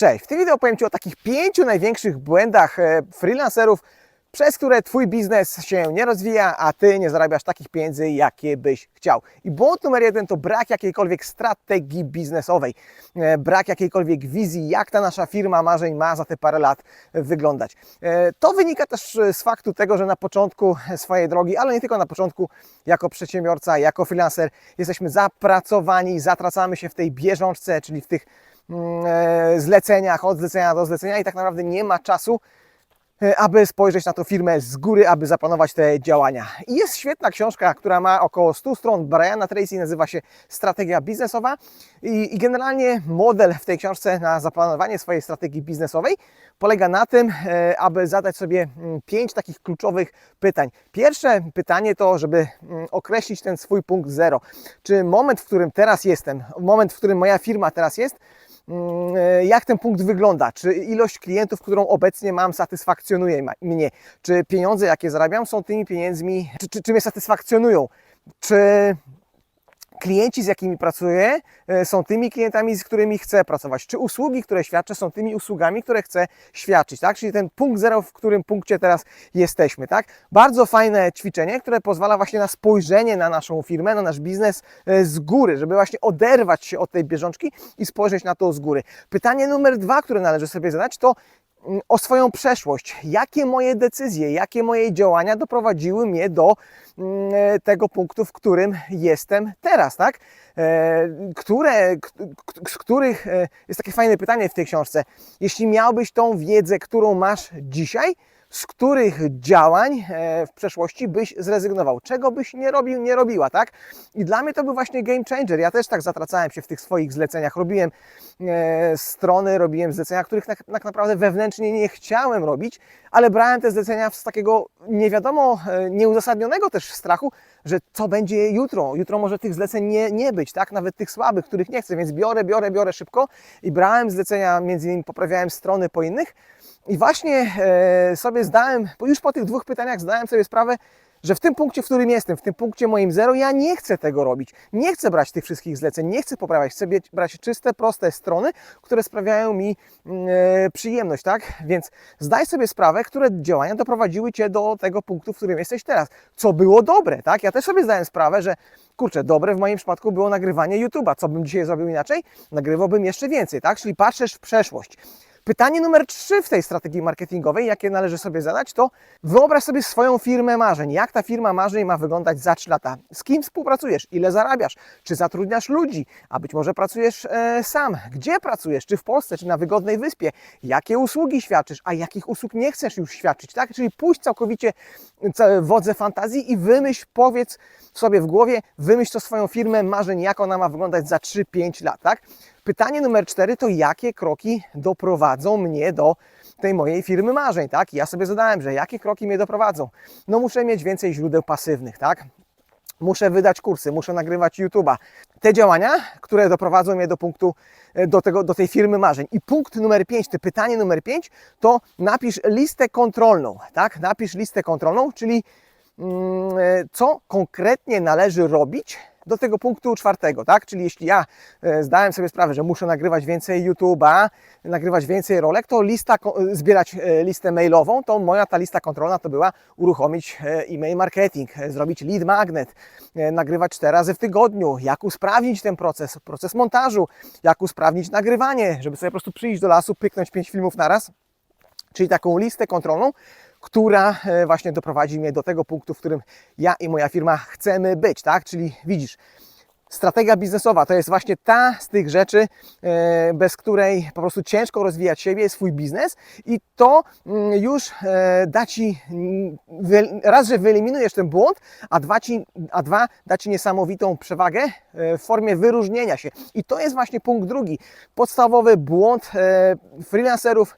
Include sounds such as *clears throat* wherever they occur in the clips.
Cześć, w tym wideo powiem Ci o takich pięciu największych błędach e, freelancerów, przez które Twój biznes się nie rozwija, a Ty nie zarabiasz takich pieniędzy, jakie byś chciał. I błąd numer jeden to brak jakiejkolwiek strategii biznesowej, e, brak jakiejkolwiek wizji, jak ta nasza firma marzeń ma za te parę lat wyglądać. E, To wynika też z faktu tego, że na początku swojej drogi, ale nie tylko na początku, jako przedsiębiorca, jako freelancer, jesteśmy zapracowani, zatracamy się w tej bieżączce, czyli w tych zleceniach, od zlecenia do zlecenia i tak naprawdę nie ma czasu, e, aby spojrzeć na tą firmę z góry, aby zaplanować te działania. I jest świetna książka, która ma około 100 stron Briana Tracy, nazywa się Strategia biznesowa i, i generalnie model w tej książce na zaplanowanie swojej strategii biznesowej polega na tym, e, aby zadać sobie mm, pięć takich kluczowych pytań. Pierwsze pytanie to, żeby mm, określić ten swój punkt zero. Czy moment, w którym teraz jestem, moment, w którym moja firma teraz jest, Mm, e, jak ten punkt wygląda, czy ilość klientów, którą obecnie mam, satysfakcjonuje mnie, czy pieniądze, jakie zarabiam, są tymi pieniędzmi, czy, czy, czy mnie satysfakcjonują, czy klienci, z jakimi pracuję, e, są tymi klientami, z którymi chcę pracować, czy usługi, które świadczę, są tymi usługami, które chcę świadczyć, tak? Czyli ten punkt zero, w którym punkcie teraz jesteśmy, tak? Bardzo fajne ćwiczenie, które pozwala właśnie na spojrzenie na naszą firmę, na nasz biznes e, z góry, żeby właśnie oderwać się od tej bieżączki i spojrzeć na to z góry. Pytanie numer dwa, które należy sobie zadać, to o swoją przeszłość. Jakie moje decyzje, jakie moje działania doprowadziły mnie do mm, e, tego punktu, w którym jestem teraz, tak? E, Które, z których, e, jest takie fajne pytanie w tej książce, jeśli miałbyś tą wiedzę, którą masz dzisiaj, z których działań e, w przeszłości byś zrezygnował, czego byś nie robił, nie robiła, tak? I dla mnie to był właśnie game changer. Ja też tak zatracałem się w tych swoich zleceniach. Robiłem e, strony, robiłem zlecenia, których tak, tak naprawdę wewnętrznie nie chciałem robić, ale brałem te zlecenia z takiego nie wiadomo, e, nieuzasadnionego też strachu, że co będzie jutro. Jutro może tych zleceń nie, nie być, tak? Nawet tych słabych, których nie chcę, więc biorę, biorę, biorę szybko i brałem zlecenia, między innymi poprawiałem strony po innych. I właśnie e, sobie zdałem, już po tych dwóch pytaniach zdałem sobie sprawę, że w tym punkcie, w którym jestem, w tym punkcie moim zero, ja nie chcę tego robić. Nie chcę brać tych wszystkich zleceń, nie chcę poprawiać. Chcę brać czyste, proste strony, które sprawiają mi mm, e, przyjemność, tak? Więc zdaj sobie sprawę, które działania doprowadziły Cię do tego punktu, w którym jesteś teraz. Co było dobre, tak? Ja też sobie zdałem sprawę, że kurczę, dobre w moim przypadku było nagrywanie YouTube'a. Co bym dzisiaj zrobił inaczej? Nagrywałbym jeszcze więcej, tak? Czyli patrzysz w przeszłość. Pytanie numer trzy w tej strategii marketingowej, jakie należy sobie zadać, to wyobraź sobie swoją firmę marzeń. Jak ta firma marzeń ma wyglądać za 3 lata? Z kim współpracujesz? Ile zarabiasz? Czy zatrudniasz ludzi? A być może pracujesz e, sam? Gdzie pracujesz? Czy w Polsce, czy na wygodnej wyspie? Jakie usługi świadczysz? A jakich usług nie chcesz już świadczyć? Tak? Czyli pójść całkowicie ca- wodze fantazji i wymyśl, powiedz sobie w głowie, wymyśl to swoją firmę marzeń, jak ona ma wyglądać za 3-5 lat, tak? Pytanie numer cztery to jakie kroki doprowadzą mnie do tej mojej firmy marzeń, tak? Ja sobie zadałem, że jakie kroki mnie doprowadzą? No muszę mieć więcej źródeł pasywnych, tak? Muszę wydać kursy, muszę nagrywać YouTube'a. Te działania, które doprowadzą mnie do punktu, e, do, tego, do tej firmy marzeń. I punkt numer 5, to pytanie numer 5, to napisz listę kontrolną, tak? Napisz listę kontrolną, czyli mm, e, co konkretnie należy robić do tego punktu czwartego, tak? Czyli jeśli ja e, zdałem sobie sprawę, że muszę nagrywać więcej YouTube'a, nagrywać więcej rolek, to lista, e, zbierać e, listę mailową, to moja ta lista kontrolna to była uruchomić e-mail marketing, zrobić lead magnet, nagrywać cztery razy w tygodniu, jak usprawnić ten proces, proces montażu, jak usprawnić nagrywanie, żeby sobie po prostu przyjść do lasu, pyknąć pięć filmów naraz, czyli taką listę kontrolną, która e, właśnie doprowadzi mnie do tego punktu, w którym ja i moja firma chcemy być, tak? Czyli widzisz, strategia biznesowa to jest właśnie ta z tych rzeczy, e, bez której po prostu ciężko rozwijać siebie, swój biznes i to mm, już e, da Ci, mm, raz, że wyeliminujesz ten błąd, a dwa, ci, a dwa da Ci niesamowitą przewagę w formie wyróżnienia się. I to jest właśnie punkt drugi, podstawowy błąd freelancerów,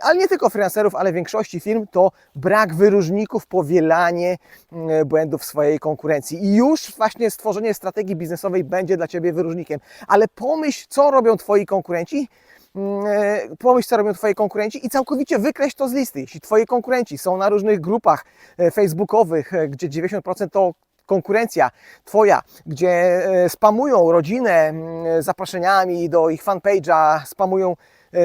ale nie tylko freelancerów, ale większości firm, to brak wyróżników, powielanie mm, błędów swojej konkurencji. I już właśnie stworzenie strategii biznesowej będzie dla Ciebie wyróżnikiem. Ale pomyśl, co robią Twoi konkurenci, mm, e, pomyśl, co robią Twoi konkurenci i całkowicie wykreśl to z listy. Jeśli Twoi konkurenci są na różnych grupach e, facebookowych, e, gdzie 90% to konkurencja Twoja, gdzie spamują rodzinę mm, zaproszeniami do ich fanpage'a, spamują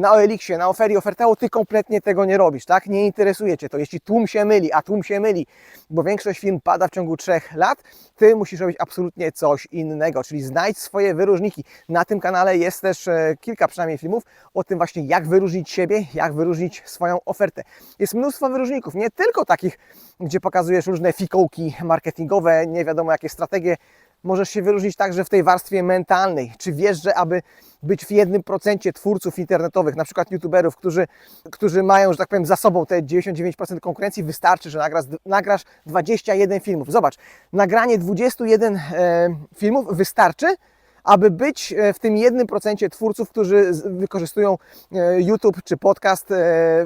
na OLX-ie, na oferie ofertało, ty kompletnie tego nie robisz, tak? Nie interesuje cię to. Jeśli tłum się myli, a tłum się myli, bo większość firm pada w ciągu trzech lat, ty musisz robić absolutnie coś innego, czyli znajdź swoje wyróżniki. Na tym kanale jest też e, kilka przynajmniej filmów o tym właśnie, jak wyróżnić siebie, jak wyróżnić swoją ofertę. Jest mnóstwo wyróżników, nie tylko takich, gdzie pokazujesz różne fikołki marketingowe, nie wiadomo jakie strategie, możesz się wyróżnić także w tej warstwie mentalnej. Czy wiesz, że aby być w jednym procencie twórców internetowych, na przykład youtuberów, którzy, którzy mają, że tak powiem, za sobą te 99% konkurencji, wystarczy, że nagrasz, nagrasz 21 filmów. Zobacz, nagranie 21 e, filmów wystarczy, aby być e, w tym jednym procencie twórców, którzy wykorzystują e, YouTube czy podcast e,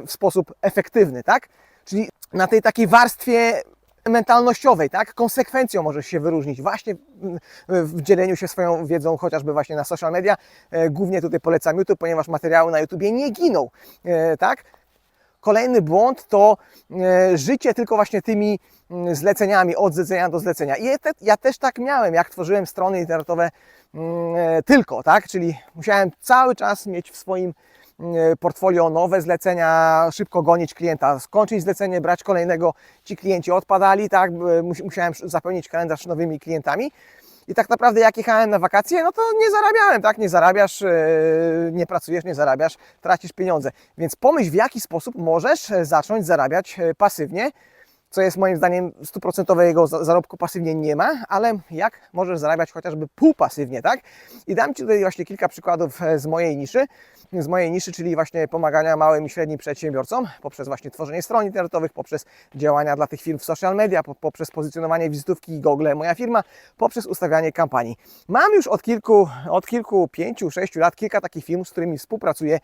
w sposób efektywny, tak? Czyli na tej takiej warstwie mentalnościowej, tak? Konsekwencją możesz się wyróżnić właśnie w dzieleniu się swoją wiedzą, chociażby właśnie na social media. E, Głównie tutaj polecam YouTube, ponieważ materiały na YouTubie nie giną, e, tak? Kolejny błąd to e, życie tylko właśnie tymi mm, zleceniami, od zlecenia do zlecenia. I ja, te, ja też tak miałem, jak tworzyłem strony internetowe mm, tylko, tak? Czyli musiałem cały czas mieć w swoim portfolio nowe zlecenia, szybko gonić klienta, skończyć zlecenie, brać kolejnego. Ci klienci odpadali, tak? E, mus- Musiałem zapełnić kalendarz nowymi klientami. I tak naprawdę jak jechałem na wakacje, no to nie zarabiałem, tak? Nie zarabiasz, e, nie pracujesz, nie zarabiasz, tracisz pieniądze. Więc pomyśl, w jaki sposób możesz e, zacząć zarabiać e, pasywnie, co jest moim zdaniem stuprocentowego za- zarobku pasywnie nie ma, ale jak możesz zarabiać chociażby półpasywnie, tak? I dam Ci tutaj właśnie kilka przykładów e, z mojej niszy, z mojej niszy, czyli właśnie pomagania małym i średnim przedsiębiorcom poprzez właśnie tworzenie stron internetowych, poprzez działania dla tych firm w social media, po- poprzez pozycjonowanie wizytówki Google Moja Firma, poprzez ustawianie kampanii. Mam już od kilku, od kilku, pięciu, sześciu lat kilka takich firm, z którymi współpracuję,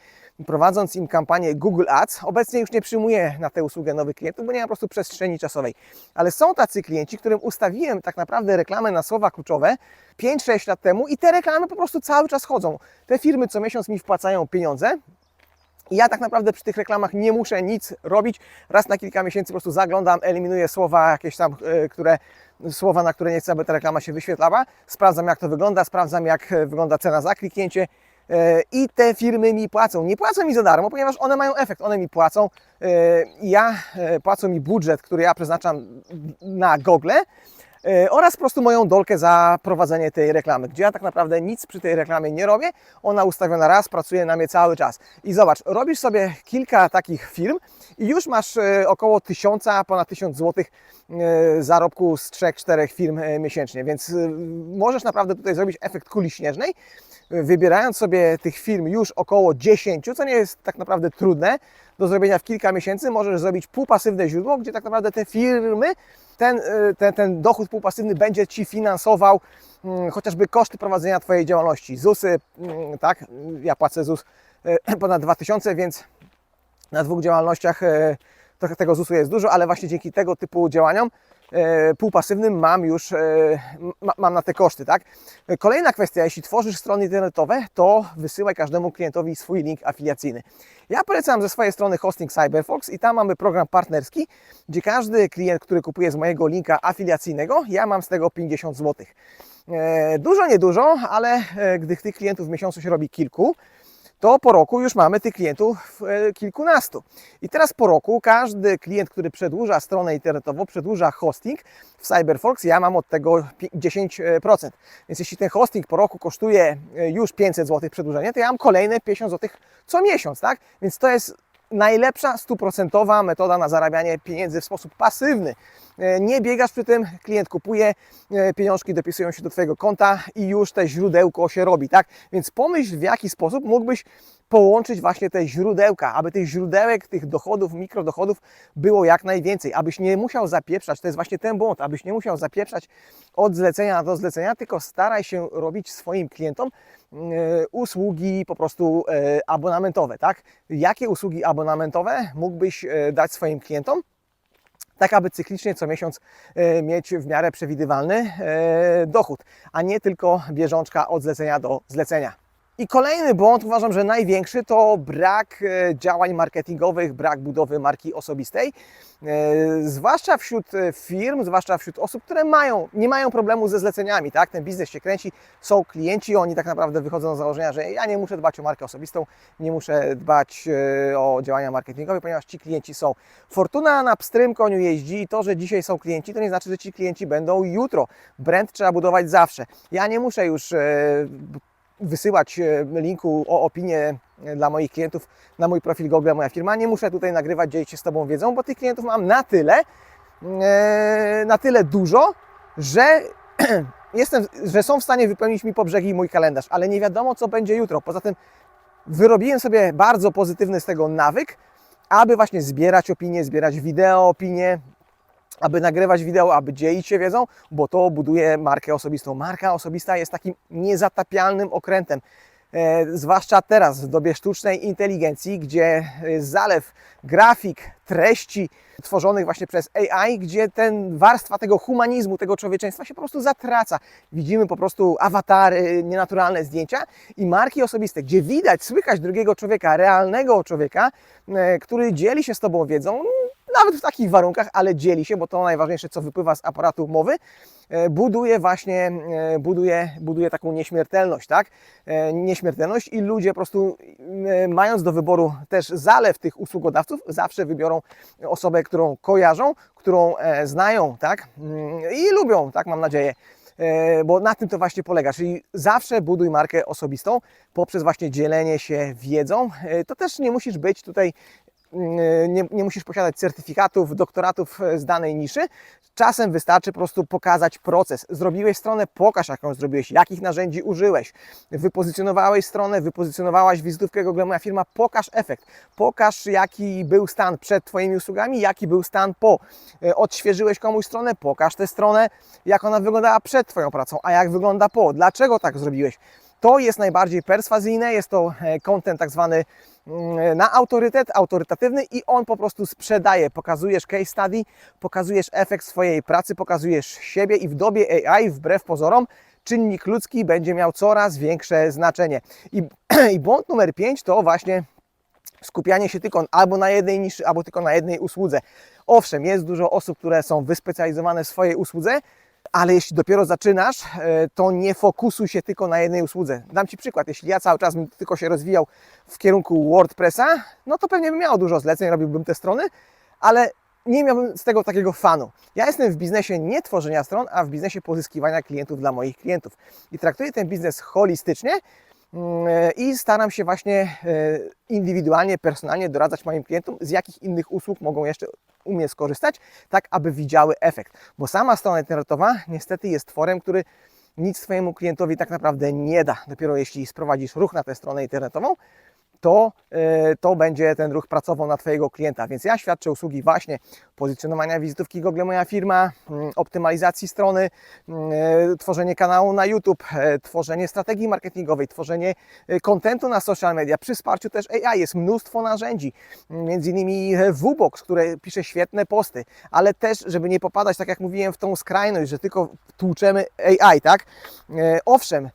prowadząc im kampanię Google Ads. Obecnie już nie przyjmuję na tę usługę nowych klientów, bo nie mam po prostu przestrzeni czasowej. Ale są tacy klienci, którym ustawiłem tak naprawdę reklamę na słowa kluczowe 5-6 lat temu i te reklamy po prostu cały czas chodzą. Te firmy co miesiąc mi wpłacają pieniądze, ja tak naprawdę przy tych reklamach nie muszę nic robić. Raz na kilka miesięcy po prostu zaglądam, eliminuję słowa jakieś tam, e, które, słowa, na które nie chcę, aby ta reklama się wyświetlała. Sprawdzam jak to wygląda, sprawdzam jak e, wygląda cena za kliknięcie. E, I te firmy mi płacą. Nie płacą mi za darmo, ponieważ one mają efekt. One mi płacą. e, Ja e, płacą mi budżet, który ja przeznaczam na Google. Oraz po prostu moją dolkę za prowadzenie tej reklamy, gdzie ja tak naprawdę nic przy tej reklamie nie robię. Ona ustawiona raz, pracuje na mnie cały czas. I zobacz, robisz sobie kilka takich firm i już masz około tysiąca, ponad tysiąc złotych zarobku z trzech, czterech firm miesięcznie, więc możesz naprawdę tutaj zrobić efekt kuli śnieżnej, wybierając sobie tych firm już około 10, co nie jest tak naprawdę trudne do zrobienia w kilka miesięcy, możesz zrobić półpasywne źródło, gdzie tak naprawdę te firmy, ten, y, ten, ten dochód półpasywny będzie Ci finansował mm, chociażby koszty prowadzenia Twojej działalności. ZUSy, mm, tak, ja płacę ZUS y, *clears throat* ponad 2000, więc na dwóch działalnościach e, trochę tego ZUS-u jest dużo, ale właśnie dzięki tego typu działaniom półpasywnym mam już, e, ma, mam na te koszty, tak? E, Kolejna kwestia, jeśli tworzysz strony internetowe, to wysyłaj każdemu klientowi swój link afiliacyjny. Ja polecam ze swojej strony hosting Cyberfox i tam mamy program partnerski, gdzie każdy klient, który kupuje z mojego linka afiliacyjnego, ja mam z tego 50 zł. E, Dużo, niedużo, ale e, gdy tych klientów w miesiącu się robi kilku, to po roku już mamy tych klientów e, kilkunastu. I teraz po roku każdy klient, który przedłuża stronę internetową, przedłuża hosting w Cyberfox, ja mam od tego pi- 10%. Więc jeśli ten hosting po roku kosztuje e, już 500 zł przedłużenie, to ja mam kolejne 50 zł co miesiąc, tak? Więc to jest najlepsza stuprocentowa metoda na zarabianie pieniędzy w sposób pasywny. E, Nie biegasz przy tym, klient kupuje, e, pieniążki dopisują się do Twojego konta i już te źródełko się robi, tak? Więc pomyśl w jaki sposób mógłbyś połączyć właśnie te źródełka, aby tych źródełek, tych dochodów, mikrodochodów było jak najwięcej, abyś nie musiał zapieprzać, to jest właśnie ten błąd, abyś nie musiał zapieprzać od zlecenia do zlecenia, tylko staraj się robić swoim klientom e, usługi po prostu e, abonamentowe, tak? Jakie usługi abonamentowe mógłbyś e, dać swoim klientom? tak aby cyklicznie co miesiąc mieć w miarę przewidywalny dochód, a nie tylko bieżączka od zlecenia do zlecenia. I kolejny błąd, uważam, że największy, to brak e, działań marketingowych, brak budowy marki osobistej. E, Zwłaszcza wśród e, firm, zwłaszcza wśród osób, które mają, nie mają problemu ze zleceniami, tak? Ten biznes się kręci, są klienci, oni tak naprawdę wychodzą z założenia, że ja nie muszę dbać o markę osobistą, nie muszę dbać o działania marketingowe, ponieważ ci klienci są. Fortuna na pstrym koniu jeździ i to, że dzisiaj są klienci, to nie znaczy, że ci klienci będą jutro. Brand trzeba budować zawsze. Ja nie muszę już wysyłać e, linku o opinię e, dla moich klientów na mój profil Google, moja firma. Nie muszę tutaj nagrywać, dzielić się z Tobą wiedzą, bo tych klientów mam na tyle, e, na tyle dużo, że *clears throat* jestem, że są w stanie wypełnić mi po brzegi mój kalendarz, ale nie wiadomo, co będzie jutro. Poza tym wyrobiłem sobie bardzo pozytywny z tego nawyk, aby właśnie zbierać opinie, zbierać wideo, opinie, aby nagrywać wideo, aby dzielić się wiedzą, bo to buduje markę osobistą. Marka osobista jest takim niezatapialnym okrętem. E, zwłaszcza teraz w dobie sztucznej inteligencji, gdzie e, zalew grafik, treści tworzonych właśnie przez AI, gdzie ten warstwa tego humanizmu, tego człowieczeństwa się po prostu zatraca. Widzimy po prostu awatary, nienaturalne zdjęcia i marki osobiste, gdzie widać, słychać drugiego człowieka, realnego człowieka, e, który dzieli się z Tobą wiedzą, nawet w takich warunkach, ale dzieli się, bo to najważniejsze, co wypływa z aparatu mowy, e, buduje właśnie, e, buduje, buduje taką nieśmiertelność, tak? E, Nieśmiertelność i ludzie po prostu mając do wyboru też zalew tych usługodawców, zawsze wybiorą osobę, którą kojarzą, którą znają, tak? Mm, I lubią, tak? Mam nadzieję. Bo na tym to właśnie polega, czyli zawsze buduj markę osobistą poprzez właśnie dzielenie się wiedzą. To też nie musisz być tutaj nie, nie musisz posiadać certyfikatów, doktoratów z danej niszy. Czasem wystarczy po prostu pokazać proces. Zrobiłeś stronę, pokaż jaką zrobiłeś, jakich narzędzi użyłeś. Wypozycjonowałeś stronę, wypozycjonowałaś wizytówkę Google Moja Firma, pokaż efekt. Pokaż jaki był stan przed Twoimi usługami, jaki był stan po. E, Odświeżyłeś komuś stronę, pokaż tę stronę, jak ona wyglądała przed Twoją pracą, a jak wygląda po. Dlaczego tak zrobiłeś? To jest najbardziej perswazyjne, jest to e, content tak zwany na autorytet, autorytatywny i on po prostu sprzedaje. Pokazujesz case study, pokazujesz efekt swojej pracy, pokazujesz siebie i w dobie AI, wbrew pozorom, czynnik ludzki będzie miał coraz większe znaczenie. I, *clears throat* i błąd numer 5 to właśnie skupianie się tylko albo na jednej niszy, albo tylko na jednej usłudze. Owszem, jest dużo osób, które są wyspecjalizowane w swojej usłudze, ale jeśli dopiero zaczynasz, e, to nie fokusuj się tylko na jednej usłudze. Dam Ci przykład. Jeśli ja cały czas bym tylko się rozwijał w kierunku WordPressa, no to pewnie bym miał dużo zleceń, robiłbym te strony, ale nie miałbym z tego takiego fanu. Ja jestem w biznesie nie tworzenia stron, a w biznesie pozyskiwania klientów dla moich klientów. I traktuję ten biznes holistycznie i staram się właśnie e, indywidualnie, personalnie doradzać moim klientom, z jakich innych usług mogą jeszcze u mnie skorzystać, tak aby widziały efekt. Bo sama strona internetowa niestety jest tworem, który nic swojemu klientowi tak naprawdę nie da. Dopiero jeśli sprowadzisz ruch na tę stronę internetową, to, e, to będzie ten ruch pracował na Twojego klienta. Więc ja świadczę usługi właśnie pozycjonowania wizytówki Google Moja Firma, mm, optymalizacji strony, mm, e, tworzenie kanału na YouTube, e, tworzenie strategii marketingowej, tworzenie kontentu na social media. Przy wsparciu też AI jest mnóstwo narzędzi, m, między innymi VBox, które pisze świetne posty, ale też, żeby nie popadać, tak jak mówiłem, w tą skrajność, że tylko tłuczemy AI, tak? Owszem,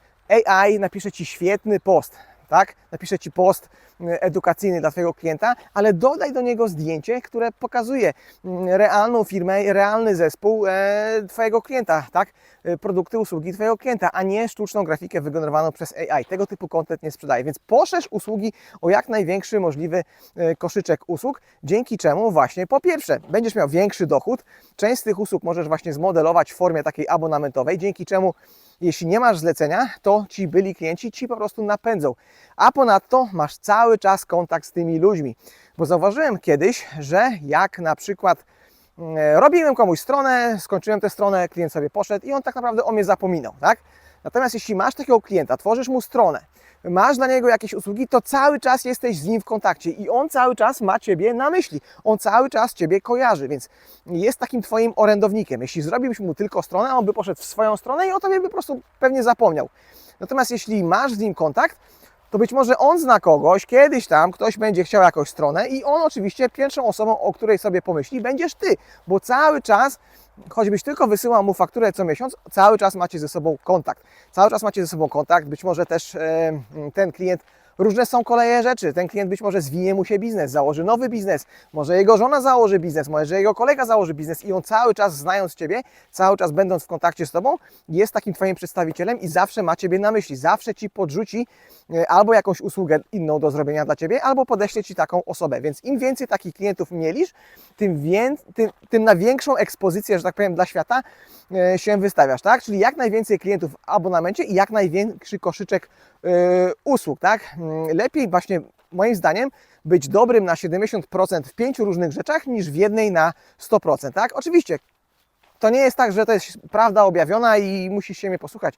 AI napisze Ci świetny post, tak? Napiszę Ci post e, edukacyjny dla Twojego klienta, ale dodaj do niego zdjęcie, które pokazuje mm, realną firmę, realny zespół e, Twojego klienta, tak? E, Produkty, usługi Twojego klienta, a nie sztuczną grafikę wygenerowaną przez AI. Tego typu content nie sprzedaje, więc poszerz usługi o jak największy możliwy e, koszyczek usług, dzięki czemu właśnie po pierwsze będziesz miał większy dochód, część z tych usług możesz właśnie zmodelować w formie takiej abonamentowej, dzięki czemu jeśli nie masz zlecenia, to ci byli klienci ci po prostu napędzą. A ponadto masz cały czas kontakt z tymi ludźmi. Bo zauważyłem kiedyś, że jak na przykład mm, robiłem komuś stronę, skończyłem tę stronę, klient sobie poszedł i on tak naprawdę o mnie zapominał, tak? Natomiast jeśli masz takiego klienta, tworzysz mu stronę, masz dla niego jakieś usługi, to cały czas jesteś z nim w kontakcie i on cały czas ma Ciebie na myśli. On cały czas Ciebie kojarzy, więc jest takim Twoim orędownikiem. Jeśli zrobiłbyś mu tylko stronę, on by poszedł w swoją stronę i o Tobie by po prostu pewnie zapomniał. Natomiast jeśli masz z nim kontakt, to być może on zna kogoś, kiedyś tam ktoś będzie chciał jakąś stronę i on oczywiście pierwszą osobą, o której sobie pomyśli, będziesz ty, bo cały czas, choćbyś tylko wysyłał mu fakturę co miesiąc, cały czas macie ze sobą kontakt. Cały czas macie ze sobą kontakt, być może też e, ten klient Różne są koleje rzeczy. Ten klient być może zwinie mu się biznes, założy nowy biznes, może jego żona założy biznes, może jego kolega założy biznes i on cały czas znając Ciebie, cały czas będąc w kontakcie z Tobą, jest takim Twoim przedstawicielem i zawsze ma Ciebie na myśli, zawsze Ci podrzuci e, albo jakąś usługę inną do zrobienia dla Ciebie, albo podeśle Ci taką osobę. Więc im więcej takich klientów mielisz, tym, tym, tym na większą ekspozycję, że tak powiem, dla świata e, się wystawiasz, tak? Czyli jak najwięcej klientów w abonamencie i jak największy koszyczek usług, tak? Mm, Lepiej właśnie moim zdaniem być dobrym na 70% w pięciu różnych rzeczach niż w jednej na 100%, tak? Oczywiście to nie jest tak, że to jest prawda objawiona i musisz się mnie posłuchać.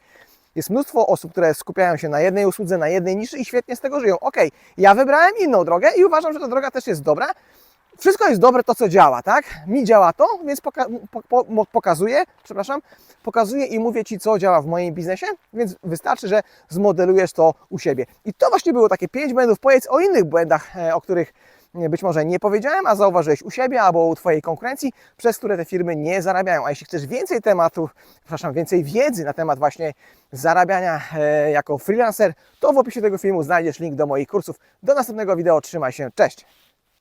Jest mnóstwo osób, które skupiają się na jednej usłudze, na jednej niszy i świetnie z tego żyją. Ok, ja wybrałem inną drogę i uważam, że ta droga też jest dobra. Wszystko jest dobre to, co działa, tak? Mi działa to, więc poka- po- po- pokazuję, przepraszam, pokazuję i mówię Ci, co działa w moim biznesie, więc wystarczy, że zmodelujesz to u siebie. I to właśnie było takie pięć błędów. Powiedz o innych błędach, e, o których być może nie powiedziałem, a zauważyłeś u siebie albo u Twojej konkurencji, przez które te firmy nie zarabiają. A jeśli chcesz więcej tematów, przepraszam, więcej wiedzy na temat właśnie zarabiania e, jako freelancer, to w opisie tego filmu znajdziesz link do moich kursów. Do następnego wideo, trzymaj się, cześć!